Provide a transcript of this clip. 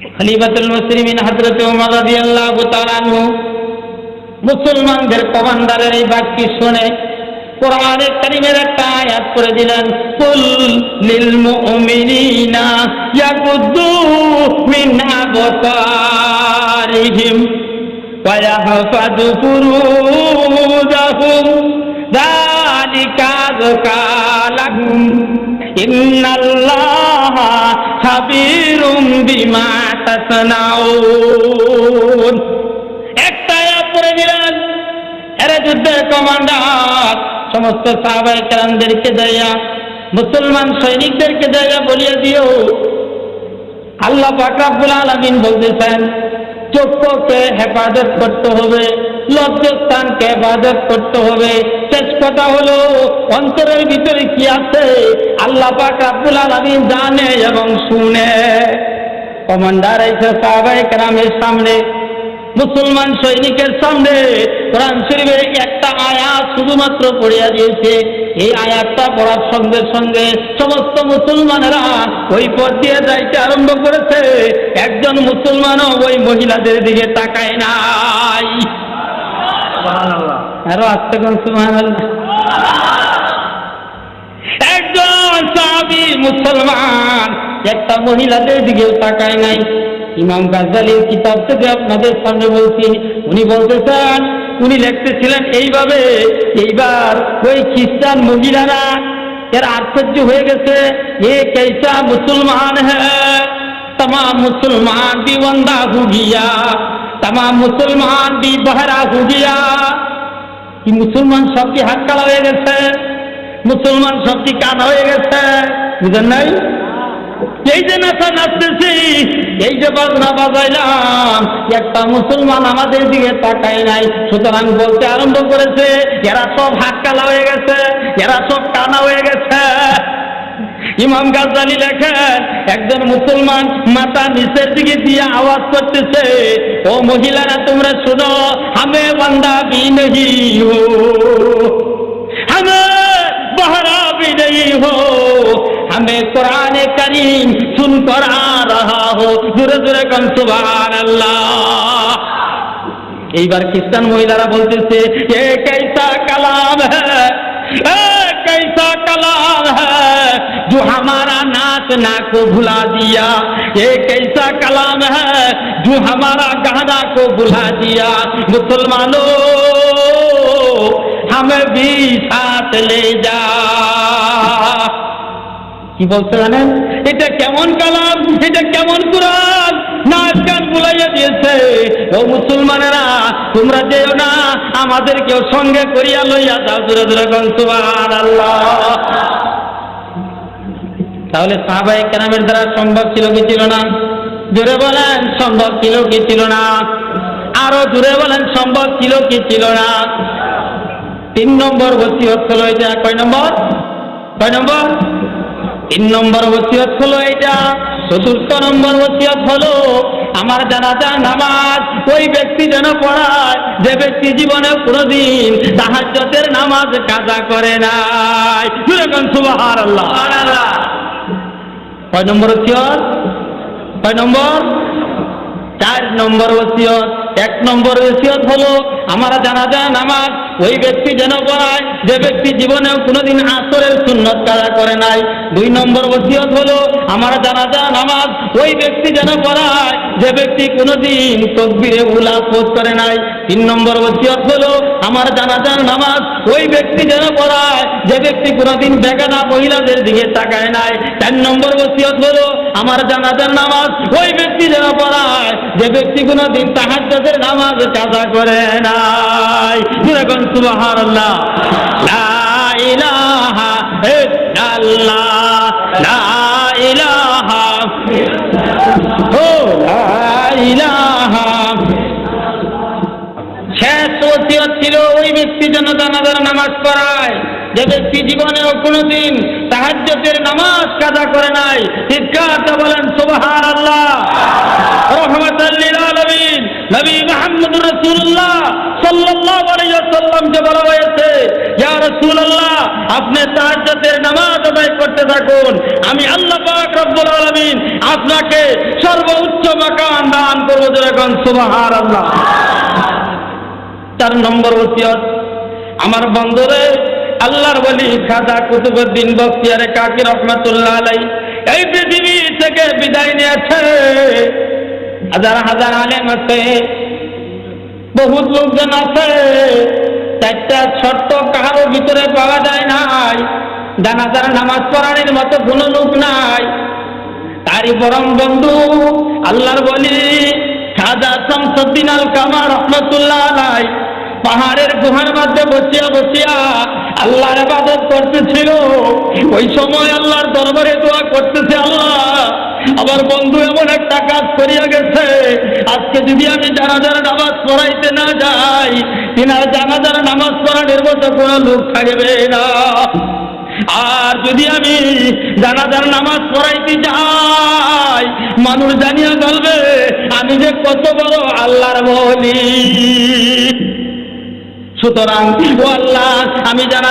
খলিফাতুল মুসলিমিন হজরত উমর রাদিয়াল্লাহু তাআলা মুসলমানদের কমান্ডারের এই বাক্যটি শুনে কোরআনের কারিমের একটা আয়াত করে দিলেন, কুল লিল মুমিনিনা ইয়াকুদু মিন আবতারিহিম ওয়া ইয়াহফাযু ফুরুজাহুম। যালিকা যাকালাহুম ইন্নাল্লাহ হাবিরুম বিমা তাসনাউন। একটা আয়াত পড়ে দিলেন এরা যুদ্ধের কমান্ডার, সমস্ত সাহাবায়ে কেরামদেরকে দেয়া, মুসলমান সৈনিকদেরকে দেয়া বলিয়ে দিও। আল্লাহ পাক রাব্বুল আলামিন বলতেছেন চক্ষুকে হেফাজত করতে হবে। লজ্জাস্থানকে হেফাজত করতে হবে। শেষ কথা হলো, অন্তরের ভিতরে কি আছে? আল্লাহ পাক রাব্বুল আলামিন জানে এবং শুনে। কমান্ডার এসে সাহাবায়ে কেরামের সামনে, মুসলমান সৈনিকের সামনে কোরআন শরীফের একটা আয়াত শুধুমাত্র পড়িয়া দিয়েছে। এই আয়াতটা পড়ার সঙ্গে সঙ্গে সমস্ত মুসলমানেরা ওই পথ দিয়ে যাইতে আরম্ভ করেছে। একজন মুসলমানও ওই মহিলাদের দিকে তাকায় নাই। আরও আস্তে কোন সুহান একজন সাহাবি মুসলমান একটা মহিলাদের দিকে তাকায় নাই। ইমাম গাজ্জালির কিতাব থেকে আপনাদের সামনে বলছি উনি বলতেছেন উনি লিখতেছিলেন এইভাবে এইবার ওই খ্রিস্টান মহিলারা এর আশ্চর্য হয়ে গেছে। এ কেসা মুসলমান হ্যাঁ তমাম মুসলমান দিওয়ান্দা হুগিয়া তাম মুসলমান দি বহরা হুজিয়া কি মুসলমান সব কি হাত কালা হয়ে গেছে? মুসলমান সব কি কাঁধা হয়ে গেছে? বুঝেন নাই? এই যে নেশা নাচতেছি এই যে বাজনা বাজাইলাম, একটা মুসলমান আমাদের দিকে তাকায় নাই। সুতরাং বলতে আরম্ভ করেছে, এরা সব হাত কালা হয়ে গেছে, এরা সব কানা হয়ে গেছে। ইমাম গাজালি লেখেন, একজন মুসলমান মাথা নিচের দিকে দিয়ে আওয়াজ করতেছে, ও মহিলারা, তোমরা শুনো, হামে বান্দা বিনহি হো। হামে বহরা বিনহি হো। হামে কোরআন করিম শুন করা রহা হো। জোরে জোরে কন সুবহান আল্লাহ এইবার খ্রিস্টান মহিলারা বলতেছে, এ কাইসা কালাম হ্যাঁ? जो हमारा नाच ना को भुला दिया ये कैसा कलाम है जो हमारा गहना को भुला दिया मुसलमानों हमें भी साथ ले जा কি বলতে জানেন এটা কেমন কালাম এটা কেমন কোরআন নাচ গান বুলাইয়া দিয়েছে ও মুসলমানেরা তোমরা যেও না আমাদেরকেও সঙ্গে করিয়া লইয়া যাও দূরে দূরে গন আল্লাহ তাহলে সাহাবাই কেরামের দ্বারা সম্ভব ছিল কি ছিল না? জোরে বলেন, সম্ভব ছিল কি ছিল না? আরও জোরে বলেন, সম্ভব ছিল কি ছিল না? তিন নম্বর বসিয়ত হলো এটা কয় নম্বর? কয় নম্বর? তিন নম্বর ওসিয়ত হলো এটা চতুর্থ নম্বর ওসিয়ত হলো, আমার জানাজা নামাজ, ওই ব্যক্তি যেন পড়ায়, যে ব্যক্তি জীবনে কোনোদিন তাহাজ্জতের নামাজ কাজা করে নাই। সুবাহার আল্লাহ কয় নম্বর ওসিয়ত কয় নম্বর চার নম্বর ওসিয়ত, এক নম্বর ওসিয়ত হলো আমার জানাজা নামাজ ওই ব্যক্তি যেন পড়ায় যে ব্যক্তি জীবনে কোনোদিন আসরের সুন্নত কাজা করে নাই। দুই নম্বর ওসিয়ত হলো আমার জানাজা নামাজ ওই ব্যক্তি যেন পড়ায় যে ব্যক্তি কোনোদিন তকবিরে উলা পোত করে নাই। তিন নম্বর ওসিয়ত হলো আমার জানাজা নামাজ, ওই ব্যক্তি যেন পড়ায় যে ব্যক্তি কোনোদিন বেগানা মহিলাদের দিকে তাকায় নাই। চার নম্বর ওসিয়ত হলো আমার জানাজার নামাজ ওই ব্যক্তি যেন পড়ায়। যে ব্যক্তি কোনো দিন তাহার দাদের নামাজ কাজা করে নাই। যেরকম সুবহানাল্লাহ। লা ইলাহা লা ইলাহা ও ইলাহা ওসিয়ত ছিল, ওই ব্যক্তি যেন জানাজার নামাজ পড়ায়। যে ব্যক্তি জীবনেও কোনোদিন তাহাজ্জতের নামাজ কাজা করে নাই চিৎকারটা বলেন সুবহান আল্লাহ বলা আপনি নামাজ করতে থাকুন। আমি আল্লাহ আপনাকে সর্বোচ্চ মাকাম বলেন সুবাহার আল্লাহ চার নম্বর ওসিয়ত। আমার বন্ধুরে আল্লাহর বলি খাজা কুতুবুদ্দিন বক্তিয়ারে কাকি রহমাতুল্লাহ আলাই এই পৃথিবী থেকে বিদায় নিয়েছে। হাজার হাজার আলেম আছে, বহুত লোকজন আছে, চারটা ছোট্ট কারও ভিতরে পাওয়া যায় নাই। জানাজার নামাজ পড়ানোর মতো কোনো লোক নাই। তারই পরম বন্ধু আল্লাহর বলি খাজা শামসুদ্দিন আল কামার রহমতুল্লাহ আলাই পাহাড়ের গুহার মধ্যে বসিয়া বসিয়া আল্লাহর ইবাদত করতেছিল। ওই সময় আল্লাহর দরবারে দোয়া করতেছে আল্লাহ, আমার বন্ধু এমন একটা কাজ করিয়া গেছে। আজকে যদি আমি জানাজার নামাজ পড়াইতে না যাই, তিনার জানাজার নামাজ পড়ানোর মতো কোনো লোক থাকবে না। আর যদি আমি জানাজার নামাজ পড়াইতে যাই, মানুষ জানিয়া বলবে আমি যে কত বড় আল্লাহর বলি। সুতরাং ও আল্লাহ আমি জানা